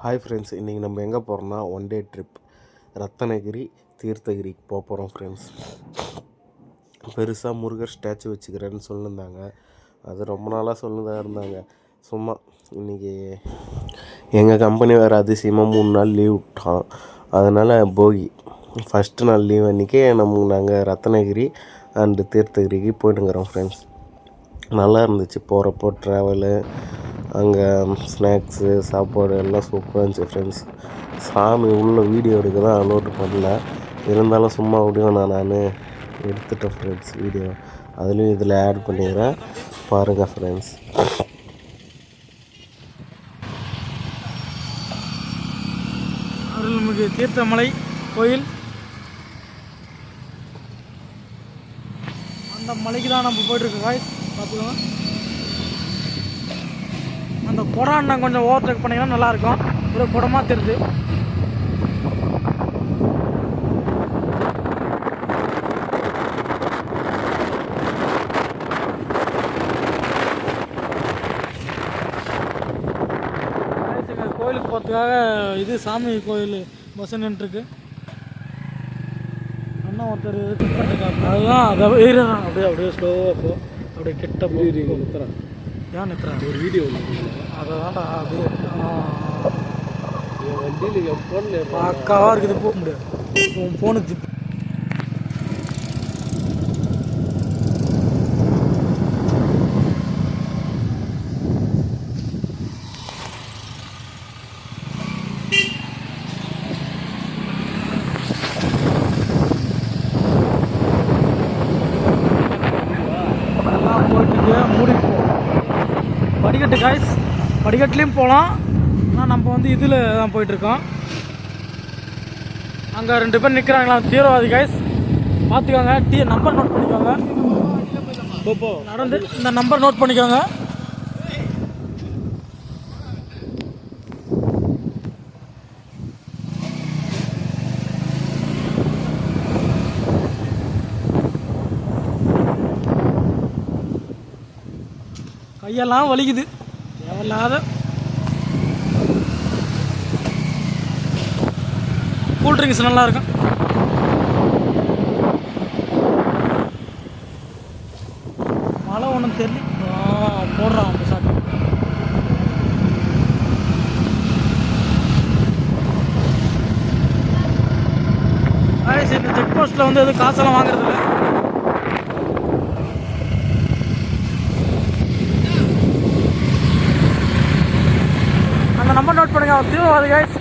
Hi friends இன்றைக்கி நம்ம எங்கே போகிறோம்னா ஒன் டே ட்ரிப் ரத்தனகிரி தீர்த்தகிரிக்கு போக போகிறோம் ஃப்ரெண்ட்ஸ் பெருசாக முருகர் ஸ்டாச்சு வச்சுக்கிறேன்னு சொல்லியிருந்தாங்க அது ரொம்ப நாளாக சொல்லுதான் இருந்தாங்க. சும்மா இன்றைக்கி எங்கள் கம்பெனி வேறு அதிசயமாக மூணு நாள் லீவ் விட்டான். அதனால் போகி. ஃபஸ்ட்டு நாள் லீவ் அன்றைக்கே நம்ம நாங்கள் ரத்னகிரி அண்டு தீர்த்தகிரிக்கு போயிட்டுங்கிறோம் ஃப்ரெண்ட்ஸ் நல்லா இருந்துச்சு. போகிறப்போ ட்ராவலு அங்கே ஸ்நாக்ஸு சாப்பாடு எல்லாம் சூப்பராக இருந்துச்சு ஃப்ரெண்ட்ஸ் சாமி உள்ள வீடியோ எடுக்க தான் அலோட் பண்ணல. இருந்தாலும் சும்மா அப்படியே நான்? நான் எடுத்துட்டேன் ஃப்ரெண்ட்ஸ் வீடியோ அதுலேயும் இதில் ஆட் பண்ணிடுறேன். பாருங்கள் ஃப்ரெண்ட்ஸ் அருள்மிகு தீர்த்தமலை கோயில். அந்த மலைக்கு தான் நம்ம போயிட்டுருக்கோம் காய்ஸ் பார்த்துக்கலாம் அந்த குடம் இன்னும் கொஞ்சம் ஓவர்டேக் பண்ணிங்கன்னா நல்லாயிருக்கும். ஒரு குடமாக தெரியுது. கோயிலுக்கு போகிறதுக்காக இது சாமி கோயில் பஸ் நின்றுருக்கு அண்ணா ஒருத்தர். அதுதான் அதை ஏறு அப்படியே அப்படியே ஸ்லோவாக போ. அப்படியே கிட்ட போ. நிறுத்துறேன் ஏன் நிறுத்துறேன் ஒரு வீடியோ அதை தான்டா அப்படியே வண்டியில் என் ஃபோனில் பக்காவாக இருக்குது போக முடியாது. உன் ஃபோனுக்கு எல்லாம் போயிட்டு மூடிப்போம் படிக்கட்டு காய்ஸ் படிக்கட்டுலேயும் போகலாம் ஆனால் நம்ம வந்து இதில் தான் போயிட்டுருக்கோம். அங்கே ரெண்டு பேர் நிற்கிறாங்களா தீவிரவாதி காய்ஸ் பார்த்துக்கோங்க டீ நம்பர் நோட் பண்ணிக்கோங்க. நடந்து இந்த நம்பர் நோட் பண்ணிக்கோங்க. கையெல்லாம் வலிக்குது. தேவையில்லாத கூல் ட்ரிங்க்ஸ் நல்லா இருக்கும் மழை ஒன்றும் தெரியல. போடுறான் அந்த சாக்கு. சரி இந்த செக் போஸ்ட்டில் வந்து எதுவும் காசெல்லாம் வாங்குறது நம்பர் நோட் பண்ணுங்க அவன் தீவிரவாதி கைஸ்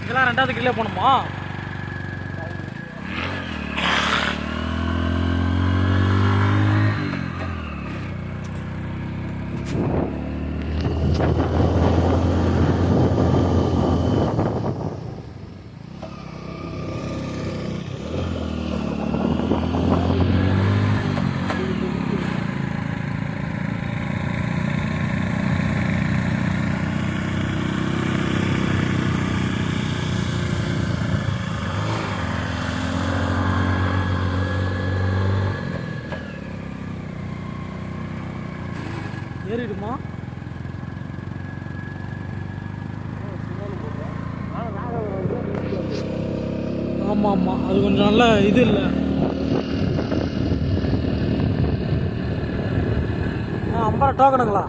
இதெல்லாம் ரெண்டாவது கிலோ போகணுமா? ஏறிடுமா? ஆமாம் ஆமாம் அது கொஞ்சம் நல்ல இது இல்லை. ஐம்பது டோக்கனுங்களா?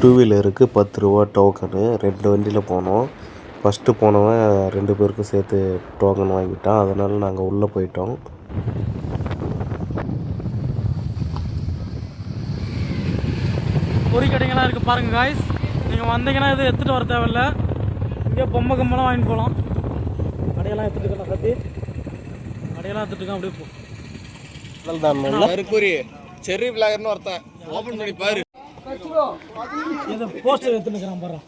டூ வீலருக்கு பத்து ரூபா டோக்கனு. ரெண்டு வண்டியில் போனோம். ஃபஸ்ட்டு போனவன் ரெண்டு பேருக்கும் சேர்த்து டோக்கன் வாங்கிட்டான். அதனால் நாங்கள் உள்ளே போயிட்டோம். பொறி கடைங்கெல்லாம் இருக்குது பாருங்கள் காய்ஸ் நீங்கள் வந்தீங்கன்னா இது எடுத்துகிட்டு வர தேவையில்ல. இங்கே பொம்மை கம்பெல்லாம் வாங்கிட்டு போகலாம். கடையெல்லாம் எடுத்துகிட்டு இருக்கலாம் கத்தி கடையெல்லாம் எடுத்துகிட்டு இருக்கேன் அப்படியே போ. செர்ரி பிளாகர்னு ஒருத்தன் ஓபன் பண்ணி பாரு. இது போஸ்டர் எடுத்துன்னு பாரு.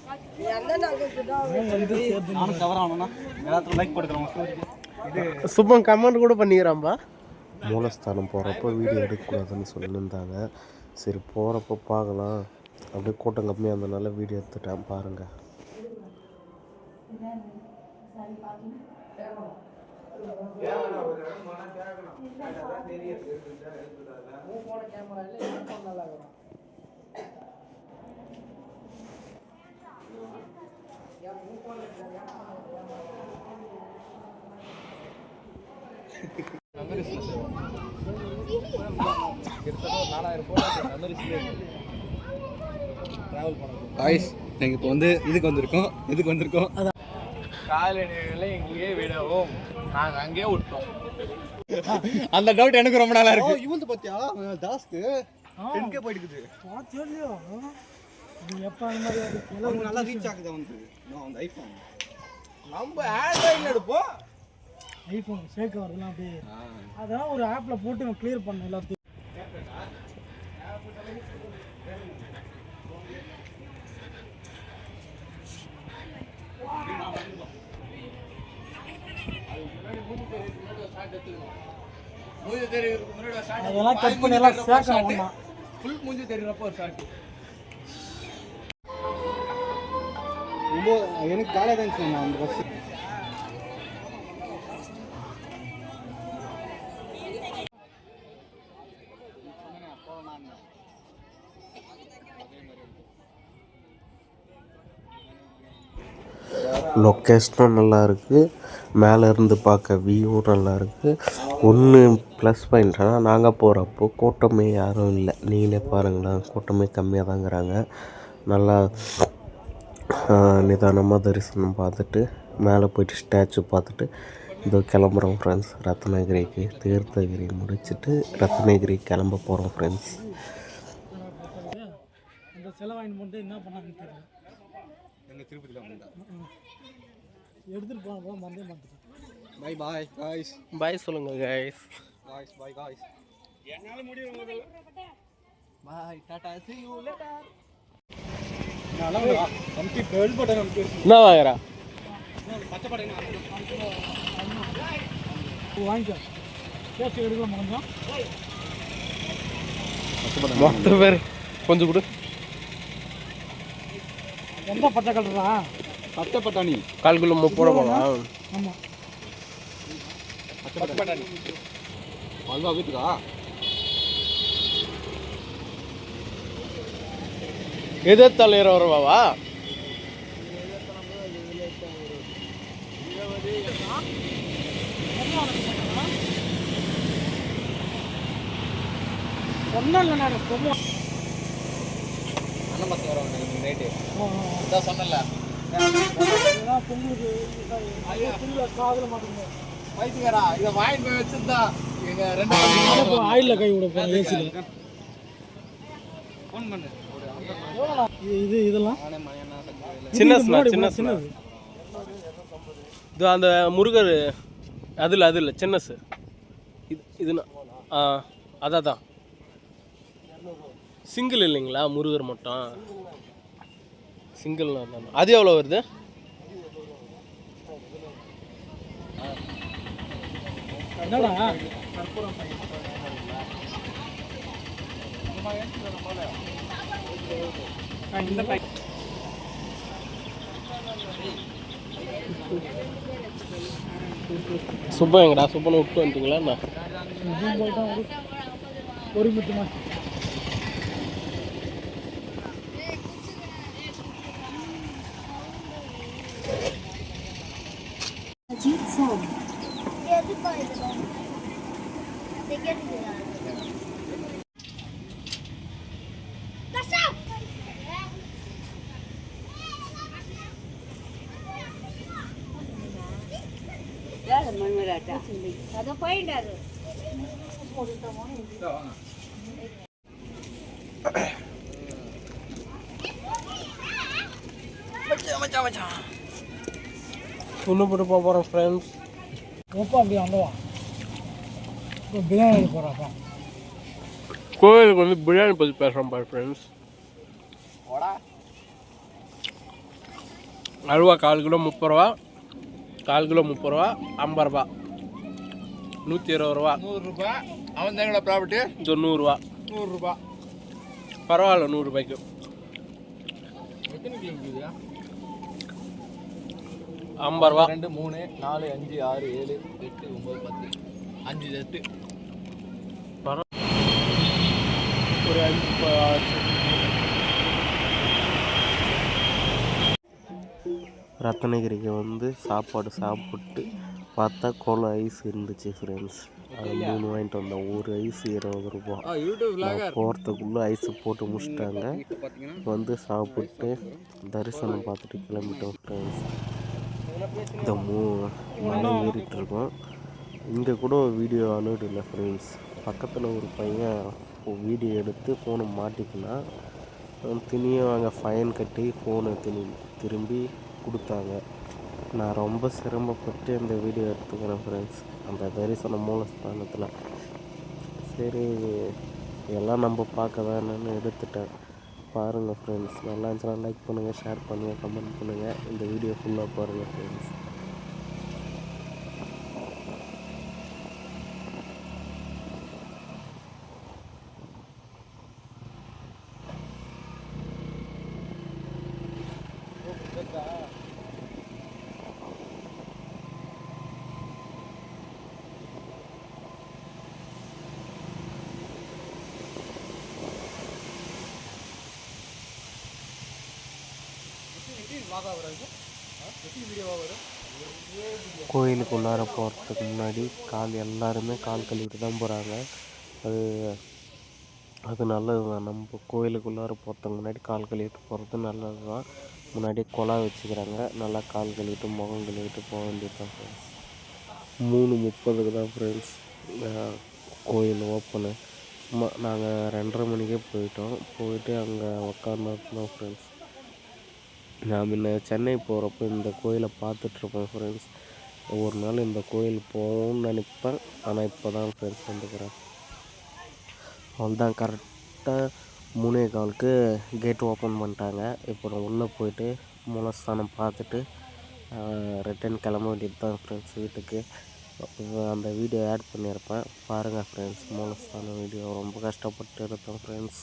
நானும் கவர் ஆகணும்னா எல்லாத்துக்கும் லைக் போட்டுக்கிறோம் சுப்பம் கமெண்ட் கூட பண்ணிக்கிறான்பா. மூலஸ்தானம் போகிறப்போ வீடியோ எடுக்கக்கூடாதுன்னு சொல்லியிருந்தாங்க. சரி போகிறப்போ பார்க்கலாம். அப்படியே கூட்டம் கம்மியாக இருந்தனால வீடியோ எடுத்துட்டேன் பாருங்கள் காய்ஸ் நாங்கள் இப்போ வந்து இதுக்கு வந்திருக்கோம் இதுக்கு வந்திருக்கோம். காலணிகளை இங்கேயே விடவும். நாங்கள் அங்கேயே விட்டோம். அந்த டவுட் எனக்கு ரொம்ப நாளா இருக்கு. இவன் பாத்தியா? தாஸ்க்கு டென்கே போயிட்டு பார்த்தியோ எப்போ அந்த மாதிரி நல்லா ரீச் ஆகுது வந்து அந்த ஐஃபோன் நம்ம ஆண்ட்ராய்டில் எடுப்போம். ஐஃபோன் சேர்க்க வரலாம் அப்படியே. அதெல்லாம் ஒரு ஆப்பில் போட்டு கிளியர் பண்ண எல்லாத்தையும். மூஞ்சி தெரியுறதுக்கு முன்னாடி ஒரு shot. அதெல்லாம் கட் பண்ணி எல்லாம் ஃபுல் மூஞ்சி தெரியுறப்போ ஒரு ஷாட் ரொம்ப எனக்கு காலையாக தான் சொன்னேன் அந்த பஸ் லொக்கேஷனும் நல்லா இருக்குது மேலே இருந்து பார்க்க வியூவும் நல்லா இருக்குது ஒன்று ப்ளஸ் பாயிண்ட்னா நாங்கள் போகிறப்போ கூட்டமே யாரும் இல்லை. நீங்களே பாருங்களேன். கூட்டமே கம்மியாக தாங்கிறாங்க. நல்லா நிதானமாக தரிசனம் பார்த்துட்டு மேலே போயிட்டு ஸ்டாச்சு பார்த்துட்டு இதோ கிளம்புறோம் ஃப்ரெண்ட்ஸ் ரத்னகிரிக்கு தீர்த்தகிரி முடிச்சுட்டு ரத்னகிரி கிளம்ப போகிறோம் ஃப்ரெண்ட்ஸ் செலவாயின் பண்ணிட்டு என்ன பண்ணாங்கன்னு தெரியல. எங்கள் திருப்பதியில் வந்தா. எடுத்துகிட்டு போன போது மறந்தே மாட்டேன் பாய் பாய் காய்ஸ் பாய் சொல்லுங்க கைஸ் காய்ஸ் பாய் காய்ஸ் என்னால முடியும் பாய் டாடா see you later. நல்லா அமுக்கி பெல் பட்டன் அமுக்கி என்ன வாங்குறா? வாங்கிக்கோ. கேஸ் எடுக்க முடிஞ்சோம் மொத்த பேர். கொஞ்சம் கொடு. எந்த பச்சை கலரா பச்சை பட்டாணி. கால் கிலோ முப்பது ரூபா போகலாம் ஆமாம் பச்சை பட்டாணி. அல்வா வீட்டுக்கா? எதிர்த்தால் இருபது ரூபாவா ஒன்றும் இல்லை நான் அதான் சொன்னல இதை வாங்கிட்டு போய் வச்சிருந்தா எங்க ரெண்டு இப்போ ஆயிலில் கை விட ஏசியில். ஃபோன் பண்ணு. இது இதெல்லாம்? சின்ன சின்னது. இது அந்த முருகர் அதில் அது இல்லை சின்ன சார் இது இது ஆ அதான் தான் சிங்கிள் இல்லைங்களா முருகர் மட்டும்? சிங்கிள் அது எவ்வளோ வருது? சுப்பம் எங்கடா சுப்பனை விட்டு வந்துட்டீங்களா என்ன? ஒரு ஒரு அது போயிட்டாரு ஒன்று போட்டு போக போகிறோம் ஃப்ரெண்ட்ஸ் எப்போ அப்படி வந்தவா இப்போ பிரியாணி போகிறாப்பா கோவிலுக்கு வந்து பிரியாணி பற்றி பேசுகிறோம் பாரு ஃப்ரெண்ட்ஸ் அல்வா கால் கிலோ முப்பது ரூபா கால் கிலோ முப்பது ரூபா ஐம்பது ரூபா. நூற்றி இருபது ரூபா. நூறுரூபா அவன் தாங்களா ப்ராப்பர்ட்டி இது நூறுரூவா நூறுரூபா பரவாயில்ல நூறுரூபாய்க்கு எத்தனை கிலோ இருக்குதுயா ஐம்பது ரூபா. ரெண்டு மூணு நாலு அஞ்சு ஆறு ஏழு எட்டு ஒம்பது பத்து. அஞ்சு எட்டு ஒரு அஞ்சு ப- ஆச்சு. ரத்னகிரிக்கு வந்து சாப்பாடு சாப்பிட்டு பார்த்தா கோலம் ஐஸ் இருந்துச்சு ஃப்ரெண்ட்ஸ் அது மூணு வாங்கிட்டு வந்தோம் ஒரு ஐஸ் இருபது ரூபா. போகிறதுக்குள்ளே ஐஸ் போட்டு முடிச்சிட்டாங்க. வந்து சாப்பிட்டு தரிசனம் பார்த்துட்டு கிளம்பிட்டோம் ஃப்ரெண்ட்ஸ் இந்த மூ மலை ஏறிட்டு இருக்கோம் இங்கே கூட வீடியோ இல்லை ஃப்ரெண்ட்ஸ் பக்கத்தில் ஒரு பையன் வீடியோ எடுத்து ஃபோனை மாட்டிக்கினா தினியும் அங்கே ஃபைன் கட்டி ஃபோனை திணி திரும்பி கொடுத்தாங்க. நான் ரொம்ப சிரமப்பட்டு இந்த வீடியோ எடுத்துக்கிறேன் ஃப்ரெண்ட்ஸ் அந்த தரிசன மூலஸ்தானத்தில் சரி எல்லாம் நம்ம பார்க்க வேணும்னு எடுத்துட்டேன். பாருங்கள் ஃப்ரெண்ட்ஸ் நல்லா இருந்துச்சுன்னா லைக் பண்ணுங்கள் ஷேர் பண்ணுங்கள் கமெண்ட் பண்ணுங்கள் இந்த வீடியோ ஃபுல்லாக பாருங்கள் ஃப்ரெண்ட்ஸ் கோயிலுக்குள்ளார போகிறதுக்கு முன்னாடி கால் எல்லாருமே கால் கழுவிட்டு தான் போகிறாங்க அது அது நல்லது தான் நம்ம கோயிலுக்குள்ளார போகிறதுக்கு முன்னாடி கால் கழுவிட்டு போகிறது நல்லது தான் முன்னாடி குழா வச்சுக்கிறாங்க. நல்லா கால் கழுவிட்டு முகம் கழுவிட்டு போக வேண்டியது தான் ஃப்ரெண்ட்ஸ் மூணு முப்பதுக்கு தான் ஃப்ரெண்ட்ஸ் கோயில் ஓப்பனு. சும்மா நாங்கள் ரெண்டரை மணிக்கே போயிட்டோம். போயிட்டு அங்கே உக்காந்துருந்தோம் ஃப்ரெண்ட்ஸ் நான் முன்ன சென்னை போகிறப்ப இந்த கோயிலை பார்த்துட்ருப்பேன் ஃப்ரெண்ட்ஸ் ஒரு நாள் இந்த கோயில் போகணும்னு நினைப்பேன். ஆனால் இப்போ தான் ஃப்ரெண்ட்ஸ் வந்துக்கிறேன் அவ்வளோதான் கரெக்டாக மூணே காலுக்கு கேட் ஓப்பன் பண்ணிட்டாங்க. இப்போ நான் உள்ளே போயிட்டு மூலஸ்தானம் பார்த்துட்டு ரிட்டன் கிளம்ப வேண்டியது தான் ஃப்ரெண்ட்ஸ் வீட்டுக்கு அந்த வீடியோ ஆட் பண்ணியிருப்பேன். பாருங்கள் ஃப்ரெண்ட்ஸ் மூலஸ்தானம் வீடியோ ரொம்ப கஷ்டப்பட்டு எடுத்தோம் ஃப்ரெண்ட்ஸ்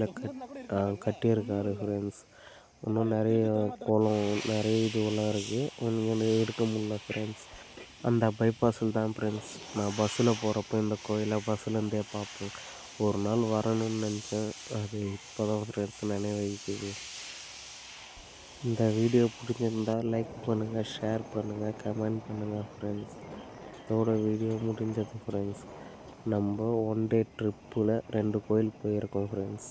கட் கட்டியிருக்காரு ஃப்ரெண்ட்ஸ் இன்னும் நிறைய குளம் நிறைய இதுவெல்லாம் இருக்குது இங்கே எடுக்க முடியல ஃப்ரெண்ட்ஸ் அந்த பைபாஸில் தான் ஃப்ரெண்ட்ஸ் நான் பஸ்ஸில் போகிறப்ப இந்த கோயிலை பஸ்ஸுலேருந்தே பார்ப்பேன். ஒரு நாள் வரணும்னு நினச்சேன். அது இப்போ தான் ஃப்ரெண்ட்ஸ் நினைவைக்குது இந்த வீடியோ பிடிச்சிருந்தால் லைக் பண்ணுங்கள் ஷேர் பண்ணுங்கள் கமெண்ட் பண்ணுங்கள் ஃப்ரெண்ட்ஸ் இதோட வீடியோ முடிஞ்சது ஃப்ரெண்ட்ஸ் நம்ம ஒன் டே ட்ரிப்பில் ரெண்டு கோயில் போயிருக்கோம் ஃப்ரெண்ட்ஸ்